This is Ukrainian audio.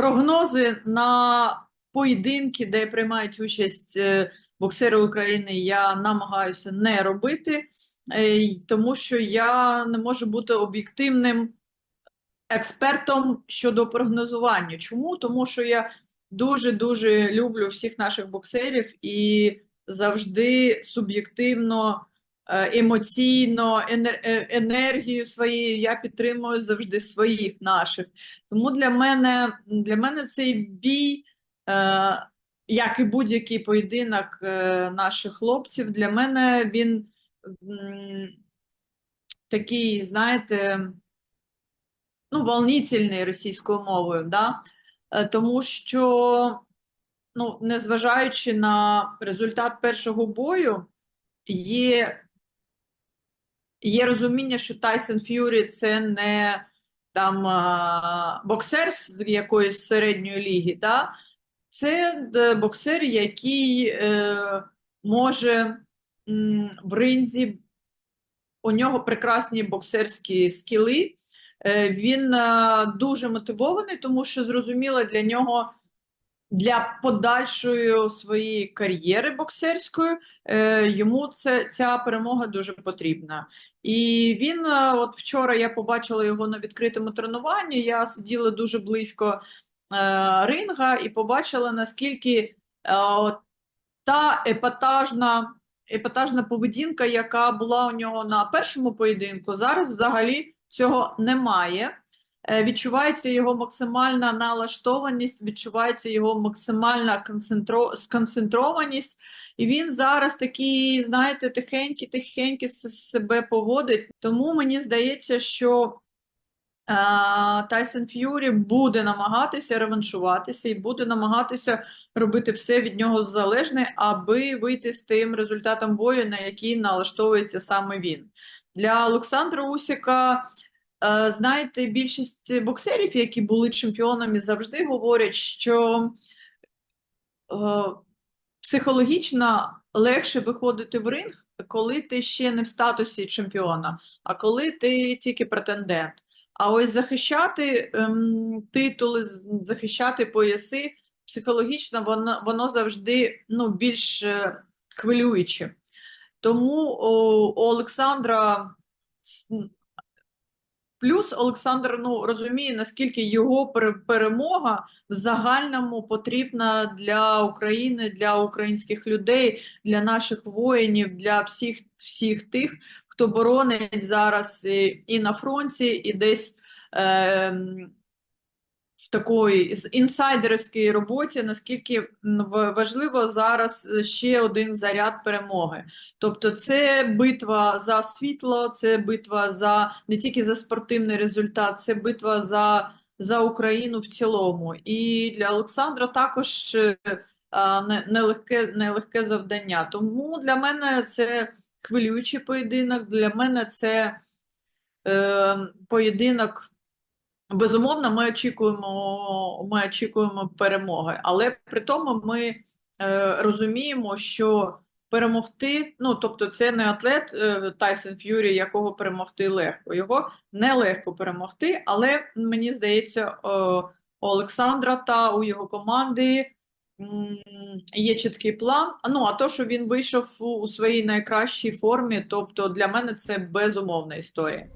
Прогнози на поєдинки, де приймають участь е, боксери України, я намагаюся не робити, е, тому що я не можу бути об'єктивним експертом щодо прогнозування. Чому? Тому що я дуже-дуже люблю всіх наших боксерів і завжди суб'єктивно, емоційно, е, енергію своєю я підтримую завжди своїх наших. Тому для мене, для мене цей бій, е, як і будь-який поєдинок е, наших хлопців, для мене він такий, знаєте, ну, волнительний російською мовою, да? Е, тому що, ну, незважаючи на результат першого бою, є, є розуміння, що Тайсон Ф'юрі це не там боксер з якоїсь середньої ліги, да? це е, боксер, який е, може м, в ринзі, у нього прекрасні боксерські скіли. Е, Він е, дуже мотивований, тому що зрозуміло для нього для подальшої своєї кар'єри боксерської е, йому це, ця перемога дуже потрібна. І він, е, от вчора я побачила його на відкритому тренуванні, я сиділа дуже близько е, ринга і побачила, наскільки е, та епатажна, епатажна поведінка, яка була у нього на першому поєдинку, зараз взагалі цього немає. Е, Відчувається його максимальна налаштованість, відчувається його максимальна концентро... сконцентрованість, і він зараз такий, знаєте, тихенький, тихенький себе поводить. Тому мені здається, що е, Тайсон Ф'юрі буде намагатися реваншуватися і буде намагатися робити все від нього залежне, аби вийти з тим результатом бою, на який налаштовується саме він. Для Олександра Усіка. Е, Знаєте, більшість боксерів, які були чемпіонами, завжди говорять, що е, психологічно легше виходити в ринг, коли ти ще не в статусі чемпіона, а коли ти тільки претендент. А ось захищати ем, титули, захищати пояси психологічно воно, воно завжди ну, більш е, хвилююче. Тому у Олександра Плюс Олександр ну, розуміє, наскільки його пере- перемога в загальному потрібна для України, для українських людей, для наших воїнів, для всіх, всіх тих, хто боронить зараз і, і на фронті, і десь ем, такої з- інсайдерській роботі, наскільки важливо зараз ще один заряд перемоги. Тобто це битва за світло, це битва за не тільки за спортивний результат, це битва за, за Україну в цілому. І для Олександра також е, нелегке, нелегке завдання. Тому для мене це хвилюючий поєдинок, для мене це е, поєдинок. Безумовно, ми очікуємо, ми очікуємо перемоги, але при тому ми е, розуміємо, що перемогти, ну тобто, це не атлет е, Тайсон Ф'юрі, якого перемогти легко. Його нелегко перемогти, але мені здається, е, у Олександра та у його команди м, є чіткий план. Ну, а то, що він вийшов у, у своїй найкращій формі, тобто для мене це безумовна історія.